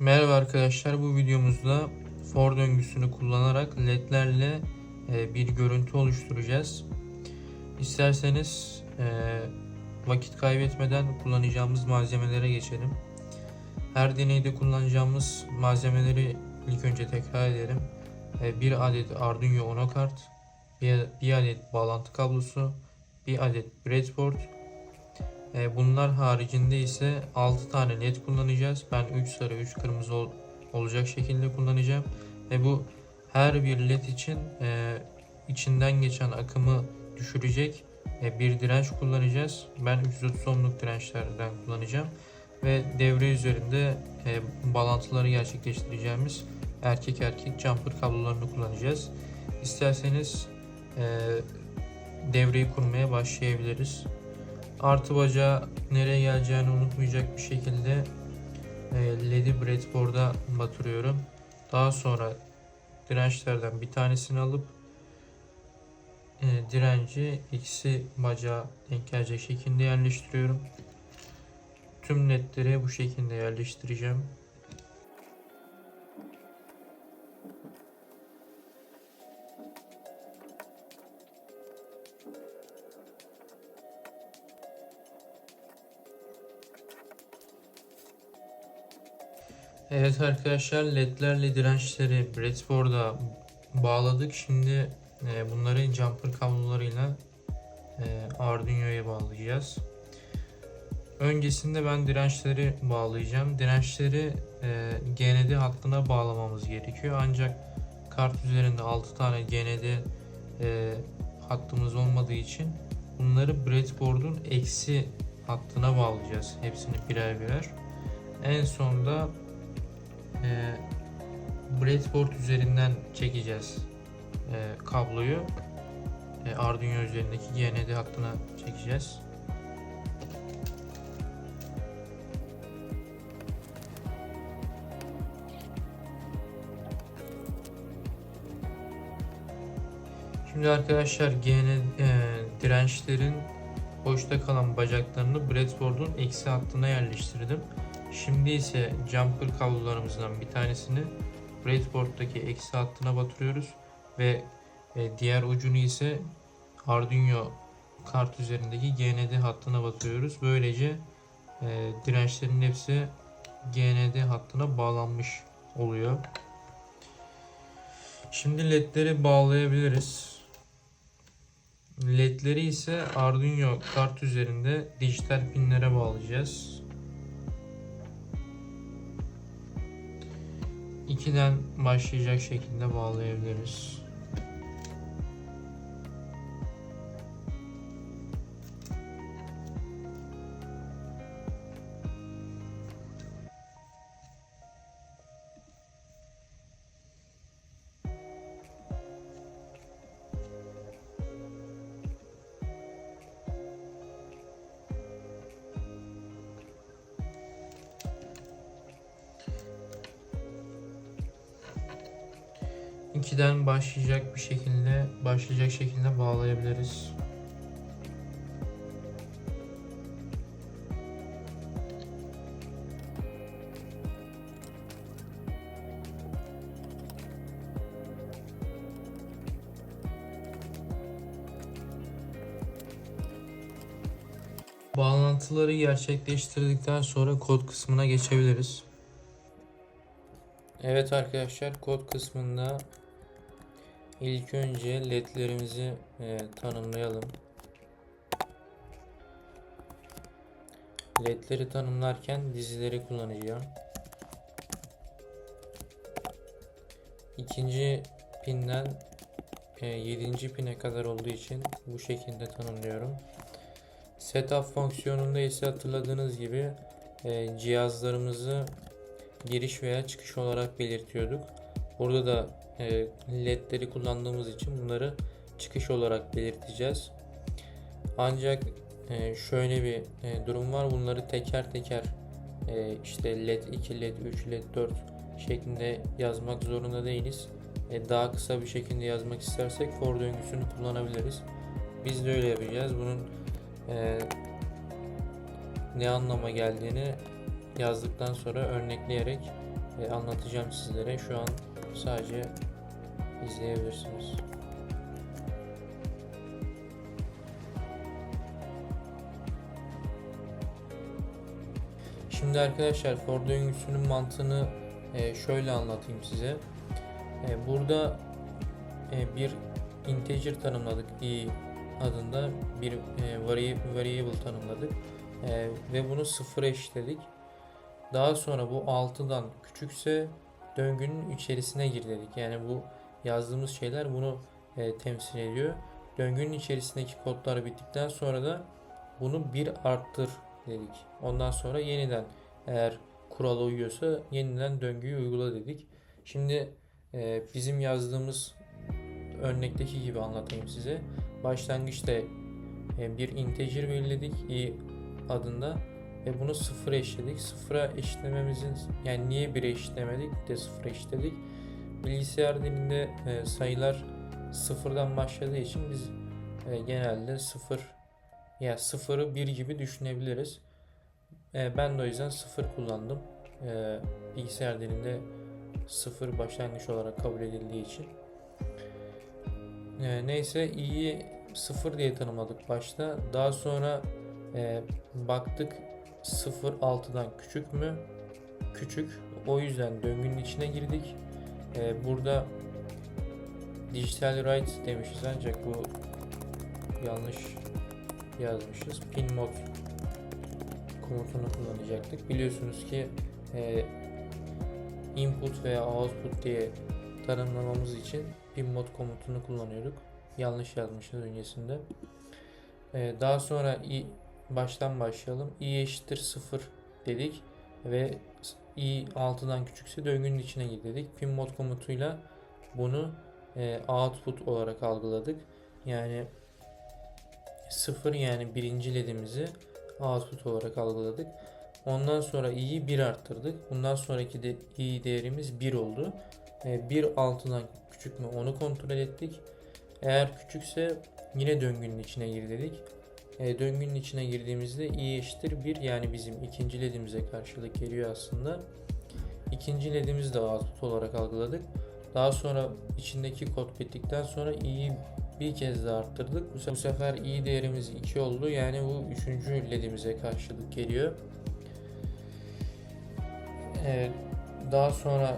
Merhaba arkadaşlar bu videomuzda for döngüsünü kullanarak ledlerle e, bir görüntü oluşturacağız. İsterseniz e, vakit kaybetmeden kullanacağımız malzemelere geçelim. Her deneyde kullanacağımız malzemeleri ilk önce tekrar edelim. E, bir adet Arduino Uno kart, bir, adet bağlantı kablosu, bir adet breadboard, bunlar haricinde ise 6 tane led kullanacağız. Ben 3 sarı 3 kırmızı ol- olacak şekilde kullanacağım. Ve bu her bir led için e, içinden geçen akımı düşürecek e, bir direnç kullanacağız. Ben 330 ohmluk dirençlerden kullanacağım. Ve devre üzerinde e, bağlantıları gerçekleştireceğimiz erkek erkek jumper kablolarını kullanacağız. İsterseniz e, devreyi kurmaya başlayabiliriz artı bacağı nereye geleceğini unutmayacak bir şekilde e, LED'i breadboard'a batırıyorum. Daha sonra dirençlerden bir tanesini alıp e, direnci ikisi bacağı denk gelecek şekilde yerleştiriyorum. Tüm ledleri bu şekilde yerleştireceğim. Evet arkadaşlar ledlerle dirençleri breadboard'a bağladık. Şimdi e, bunları jumper kablolarıyla e, Arduino'ya bağlayacağız. Öncesinde ben dirençleri bağlayacağım. Dirençleri e, GND hattına bağlamamız gerekiyor. Ancak kart üzerinde 6 tane GND e, hattımız olmadığı için bunları breadboard'un eksi hattına bağlayacağız. Hepsini birer birer. En sonda e, breadboard üzerinden çekeceğiz e, kabloyu. E, Arduino üzerindeki GND hattına çekeceğiz. Şimdi arkadaşlar GN e, dirençlerin boşta kalan bacaklarını breadboard'un eksi hattına yerleştirdim. Şimdi ise jumper kablolarımızdan bir tanesini breadboard'daki eksi hattına batırıyoruz ve e, diğer ucunu ise Arduino kart üzerindeki GND hattına batırıyoruz. Böylece e, dirençlerin hepsi GND hattına bağlanmış oluyor. Şimdi ledleri bağlayabiliriz. Ledleri ise Arduino kart üzerinde dijital pinlere bağlayacağız. 2'den başlayacak şekilde bağlayabiliriz. İkiden başlayacak bir şekilde başlayacak şekilde bağlayabiliriz. Bağlantıları gerçekleştirdikten sonra kod kısmına geçebiliriz. Evet arkadaşlar kod kısmında ilk önce ledlerimizi e, tanımlayalım. Ledleri tanımlarken dizileri kullanacağım. İkinci pinden e, 7. pine kadar olduğu için bu şekilde tanımlıyorum. Setup fonksiyonunda ise hatırladığınız gibi e, cihazlarımızı giriş veya çıkış olarak belirtiyorduk. Burada da ledleri kullandığımız için bunları çıkış olarak belirteceğiz. Ancak e, şöyle bir e, durum var. Bunları teker teker e, işte led 2, led 3, led 4 şeklinde yazmak zorunda değiliz. E, daha kısa bir şekilde yazmak istersek for döngüsünü kullanabiliriz. Biz de öyle yapacağız. Bunun e, ne anlama geldiğini yazdıktan sonra örnekleyerek e, anlatacağım sizlere. Şu an sadece izleyebilirsiniz. Şimdi arkadaşlar for döngüsünün mantığını e, şöyle anlatayım size. E, burada e, bir integer tanımladık i adında bir vari- variable tanımladık ve bunu sıfıra eşitledik. Daha sonra bu 6'dan küçükse döngünün içerisine gir dedik. Yani bu yazdığımız şeyler bunu e, temsil ediyor. Döngünün içerisindeki kodlar bittikten sonra da bunu bir arttır dedik. Ondan sonra yeniden eğer kurala uyuyorsa yeniden döngüyü uygula dedik. Şimdi e, bizim yazdığımız örnekteki gibi anlatayım size. Başlangıçta e, bir integer belirledik i adında ve bunu sıfıra eşitledik. Sıfıra eşitlememizin yani niye 1'e eşitlemedik de sıfıra eşitledik. Bilgisayar dilinde e, sayılar sıfırdan başladığı için biz e, genelde sıfır ya sıfırı bir gibi düşünebiliriz. E, ben de o yüzden sıfır kullandım. E, bilgisayar dilinde sıfır başlangıç olarak kabul edildiği için. E, neyse i'yi sıfır diye tanımladık başta. Daha sonra e, baktık 0 6'dan küçük mü? Küçük. O yüzden döngünün içine girdik. E, burada digital write demişiz ancak bu yanlış yazmışız. Pin mod komutunu kullanacaktık. Biliyorsunuz ki e, input veya output diye tanımlamamız için pin mod komutunu kullanıyorduk. Yanlış yazmışız öncesinde. E, daha sonra i, baştan başlayalım. i eşittir 0 dedik ve i 6'dan küçükse döngünün içine gir dedik. Pin mod komutuyla bunu e, output olarak algıladık. Yani 0 yani birinci ledimizi output olarak algıladık. Ondan sonra i'yi 1 arttırdık. Bundan sonraki de i değerimiz 1 oldu. E, 1 6'dan küçük mü onu kontrol ettik. Eğer küçükse yine döngünün içine gir dedik. E, döngünün içine girdiğimizde i eşittir 1 yani bizim ikinci ledimize karşılık geliyor aslında. İkinci ledimizi de output olarak algıladık. Daha sonra içindeki kod bittikten sonra i'yi bir kez daha arttırdık. Bu sefer i değerimiz 2 oldu. Yani bu üçüncü ledimize karşılık geliyor. Ee, daha sonra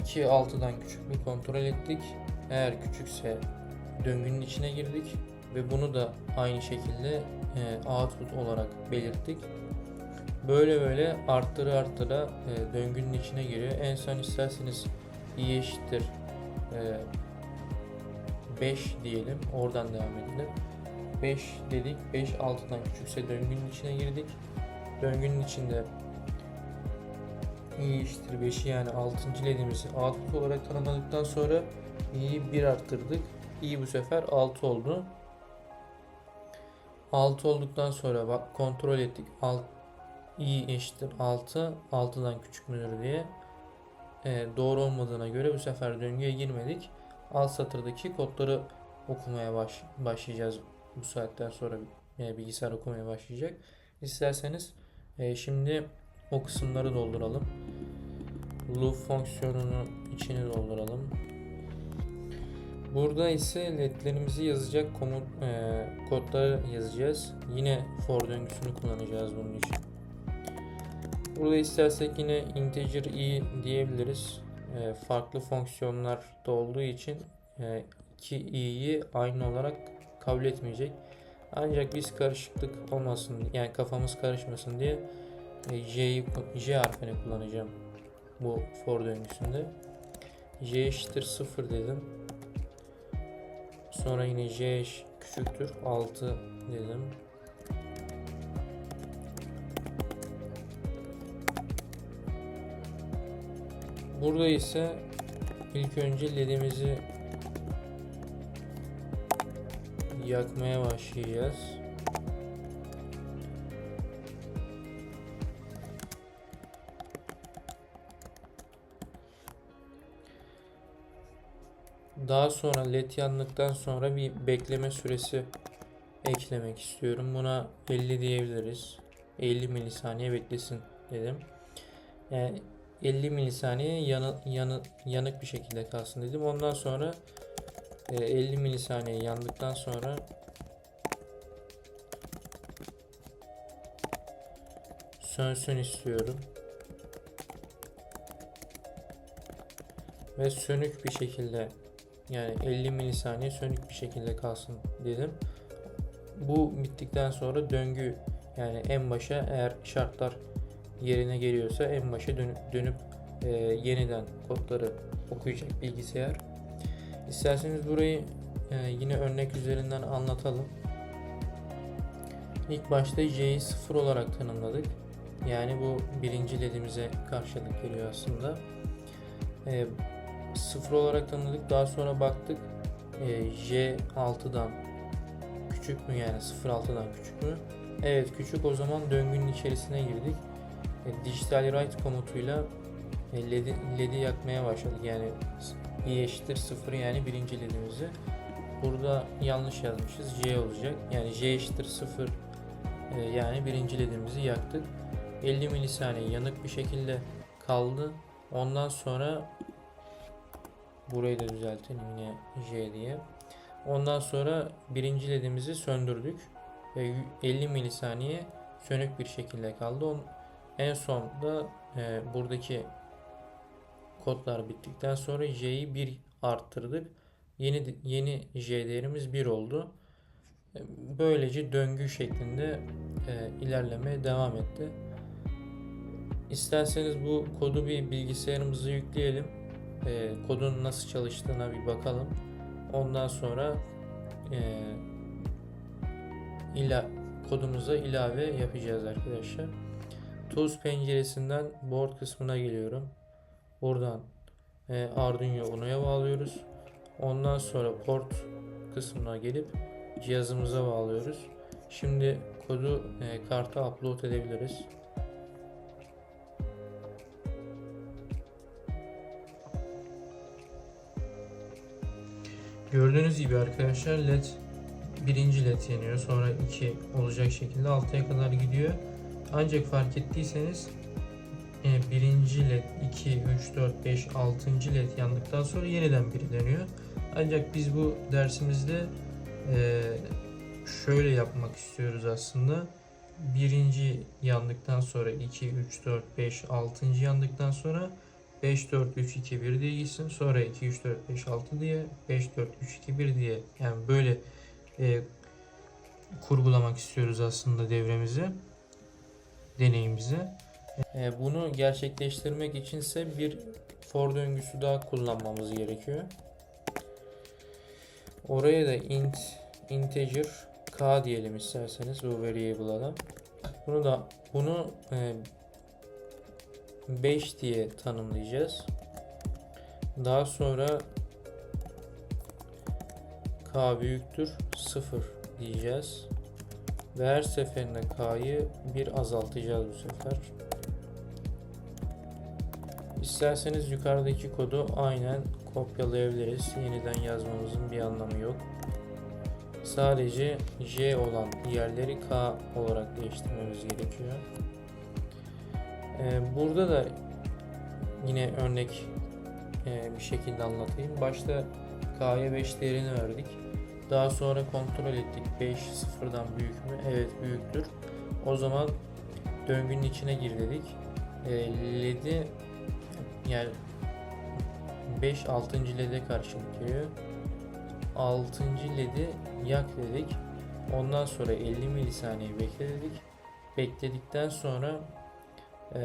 2 6'dan küçük bir kontrol ettik. Eğer küçükse döngünün içine girdik ve bunu da aynı şekilde e, output olarak belirttik. Böyle böyle arttıra arttıra e, döngünün içine giriyor. En son isterseniz i eşittir e, 5 diyelim. Oradan devam edelim. 5 dedik. 5 6'dan küçükse döngünün içine girdik. Döngünün içinde i eşittir 5'i yani 6. ledimizi output olarak tanımladıktan sonra i'yi 1 arttırdık. i bu sefer 6 oldu. 6 olduktan sonra bak kontrol ettik. Alt, i eşittir 6. 6'dan küçük müdür diye. E, doğru olmadığına göre bu sefer döngüye girmedik. Alt satırdaki kodları okumaya baş, başlayacağız bu saatten sonra e, bilgisayar okumaya başlayacak. İsterseniz e, şimdi o kısımları dolduralım. Loop fonksiyonunun içini dolduralım. Burada ise ledlerimizi yazacak komut e, kodları yazacağız. Yine for döngüsünü kullanacağız bunun için. Burada istersek yine integer i diyebiliriz. E, farklı fonksiyonlar da olduğu için e, iki i'yi aynı olarak kabul etmeyecek. Ancak biz karışıklık olmasın yani kafamız karışmasın diye e, j'yi j harfini kullanacağım bu for döngüsünde. j eşittir 0 dedim. Sonra yine j küçüktür 6 dedim. Burada ise ilk önce ledimizi yakmaya başlayacağız. Daha sonra led yandıktan sonra bir bekleme süresi eklemek istiyorum. Buna 50 diyebiliriz. 50 milisaniye beklesin dedim. Yani 50 milisaniye yanı, yanı, yanık bir şekilde kalsın dedim. Ondan sonra e, 50 milisaniye yandıktan sonra sönsün istiyorum. Ve sönük bir şekilde yani 50 milisaniye sönük bir şekilde kalsın dedim. Bu bittikten sonra döngü yani en başa eğer şartlar yerine geliyorsa en başa dönüp, dönüp e, yeniden kodları okuyacak bilgisayar. İsterseniz burayı e, yine örnek üzerinden anlatalım. İlk başta J'yi 0 olarak tanımladık. Yani bu birinci ledimize karşılık geliyor aslında. E, 0 olarak tanımladık. Daha sonra baktık e, J 6'dan küçük mü yani 0.6'dan küçük mü? Evet küçük o zaman döngünün içerisine girdik. E, digital write komutuyla e, LED'i LED yakmaya başladık. Yani i eşittir 0 yani birinci ledimizi. Burada yanlış yazmışız. J olacak. Yani J eşittir 0 e, yani birinci ledimizi yaktık. 50 milisaniye yanık bir şekilde kaldı. Ondan sonra burayı da düzeltelim yine J diye. Ondan sonra birinci ledimizi söndürdük. Ve 50 milisaniye sönük bir şekilde kaldı. En sonda e, buradaki kodlar bittikten sonra J'yi 1 arttırdık. Yeni yeni J değerimiz 1 oldu. E, Böylece döngü şeklinde e, ilerlemeye devam etti. İsterseniz bu kodu bir bilgisayarımıza yükleyelim. E, kodun nasıl çalıştığına bir bakalım. Ondan sonra e, ila kodumuza ilave yapacağız arkadaşlar. Tools penceresinden board kısmına geliyorum. Buradan e, Arduino Uno'ya bağlıyoruz. Ondan sonra port kısmına gelip cihazımıza bağlıyoruz. Şimdi kodu e, karta upload edebiliriz. Gördüğünüz gibi arkadaşlar led birinci led yanıyor sonra 2 olacak şekilde 6'ya kadar gidiyor. Ancak fark ettiyseniz e, birinci led 2, 3, 4, 5, 6. led yandıktan sonra yeniden biri dönüyor. Ancak biz bu dersimizde e, şöyle yapmak istiyoruz aslında. Birinci yandıktan sonra 2, 3, 4, 5, 6. yandıktan sonra 5, 4, 3, 2, 1 diye gitsin. Sonra 2, 3, 4, 5, 6 diye 5, 4, 3, 2, 1 diye yani böyle e, kurgulamak istiyoruz aslında devremizi deneyimizi. E, bunu gerçekleştirmek içinse bir for döngüsü daha kullanmamız gerekiyor. Oraya da int integer k diyelim isterseniz bu variable'a. Bunu da bunu e, 5 diye tanımlayacağız. Daha sonra k büyüktür 0 diyeceğiz. Ve her seferinde k'yı bir azaltacağız bu sefer. İsterseniz yukarıdaki kodu aynen kopyalayabiliriz. Yeniden yazmamızın bir anlamı yok. Sadece J olan yerleri K olarak değiştirmemiz gerekiyor. Ee, burada da yine örnek e, bir şekilde anlatayım. Başta K'ya 5 değerini verdik. Daha sonra kontrol ettik. 5 sıfırdan büyük mü? Evet büyüktür. O zaman döngünün içine gir dedik. E, LED'i yani 5 6. LED'e karşılık geliyor. 6. LED'i yak dedik. Ondan sonra 50 milisaniye bekle dedik. Bekledikten sonra e,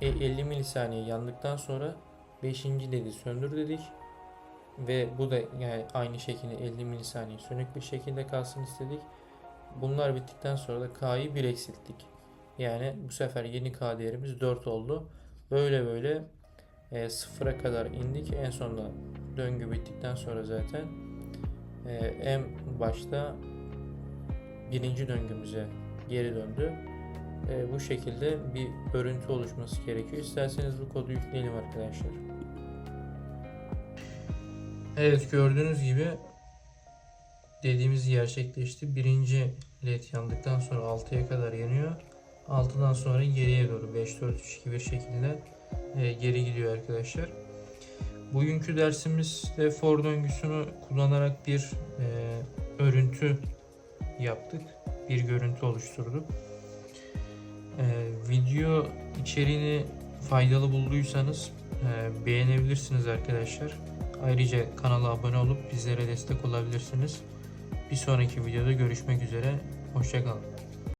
50 milisaniye yandıktan sonra 5. LED'i söndür dedik. Ve bu da yani aynı şekilde 50 milisaniye sönük bir şekilde kalsın istedik. Bunlar bittikten sonra da K'yı 1 eksilttik. Yani bu sefer yeni K değerimiz 4 oldu. Böyle böyle e, sıfıra kadar indik. En sonunda döngü bittikten sonra zaten e, en başta birinci döngümüze geri döndü. E, bu şekilde bir örüntü oluşması gerekiyor. İsterseniz bu kodu yükleyelim arkadaşlar. Evet gördüğünüz gibi dediğimiz gerçekleşti. Birinci led yandıktan sonra 6'ya kadar yanıyor. 6'dan sonra geriye doğru 5 4 3 2 1 şekilde e, geri gidiyor arkadaşlar. Bugünkü dersimizde for döngüsünü kullanarak bir e, örüntü yaptık. Bir görüntü oluşturduk. E, video içeriğini faydalı bulduysanız e, beğenebilirsiniz arkadaşlar. Ayrıca kanala abone olup bizlere destek olabilirsiniz. Bir sonraki videoda görüşmek üzere. Hoşçakalın.